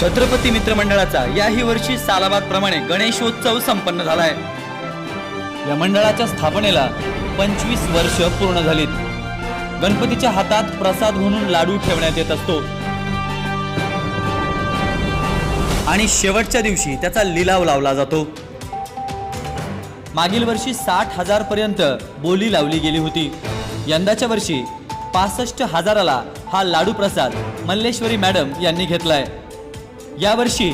छत्रपती मित्रमंडळाचा याही वर्षी सालाबाद प्रमाणे गणेशोत्सव संपन्न झालाय. या मंडळाच्या स्थापनेला पंचवीस वर्ष पूर्ण झालीत. गणपतीच्या हातात प्रसाद म्हणून लाडू ठेवण्यात येत असतो. आणि शेवटच्या दिवशी त्याचा लिलाव लावला जातो. मागील वर्षी साठ हजार पर्यंत बोली लावली गेली होती. यंदाच्या वर्षी पासष्ट हजाराला हा लाडू प्रसाद मल्लेश्वरी मॅडम यांनी घेतलाय. यावर्षी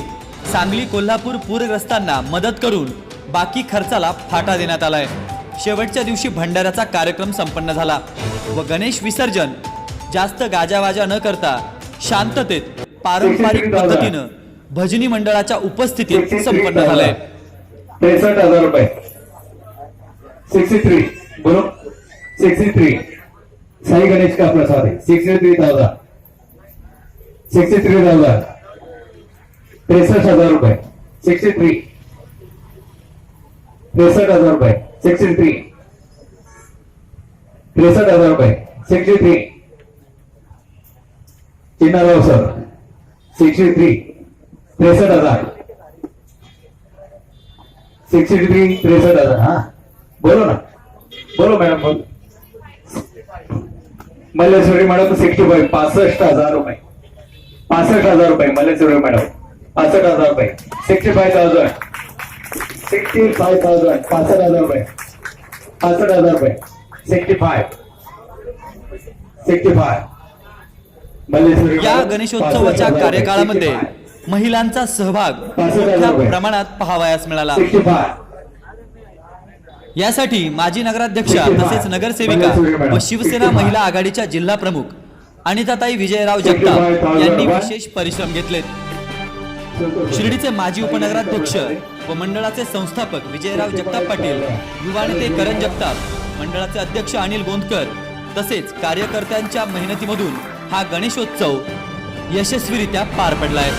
सांगली कोल्हापूर पूरग्रस्तांना मदत करून बाकी खर्चाला फाटा देण्यात आलाय. शेवटच्या दिवशी भंडाऱ्याचा कार्यक्रम संपन्न झाला व गणेश विसर्जन जास्त गाजावाजा न करता शांततेत पारंपरिक पद्धतीनं भजनी मंडळाच्या उपस्थितीत संपन्न झालंय. त्रेसष्ट हजार रुपये. सिक्स्टी थ्री बोलो. सिक्स्टी थ्री साई गणेश का प्रसाद sixty three thousand sixty three thousand त्रेसष्ट हजार रुपये. सिक्स्टी थ्री त्रेसष्ट हजार रुपये. सिक्स्टी थ्री त्रेसष्ट हजार रुपये. Sixty three Chinharao sir sixty three त्रेसष्ट हजार. सिक्स्टी थ्री त्रेसष्ट हजार. हा. बोलो ना. बोलो मॅडम बोल. मल्लेश्वरी मॅडम सिक्स्टी फाईव्ह पासष्ट हजार रुपये. पासष्ट हजार रुपये मल्लेश्वरी मॅडम पासष्ट हजार रुपये. Sixty five thousand sixty five thousand पासष्ट हजार रुपये. पासष्ट हजार रुपये. सिक्स्टी फाय सिक्स्टी फाय या गणेशोत्सवाच्या 65,000 रुपये. कार्यकाळामध्ये 65. महिलांचा सहभाग मोठ्या. प्रमाणात पाहावयास मिळाला. 65 यासाठी माजी नगराध्यक्षा तसेच नगरसेविका व शिवसेना महिला आघाडीच्या जिल्हा प्रमुख अनिताताई विजयराव जगताप यांनी विशेष परिश्रम घेतलेत. शिर्डीचे माजी उपनगराध्यक्ष व मंडळाचे संस्थापक विजयराव जगताप पाटील युवा नेते करण जगताप मंडळाचे अध्यक्ष अनिल गोंदकर तसेच कार्यकर्त्यांच्या मेहनतीमधून हा गणेशोत्सव यशस्वीरित्या पार पडलाय.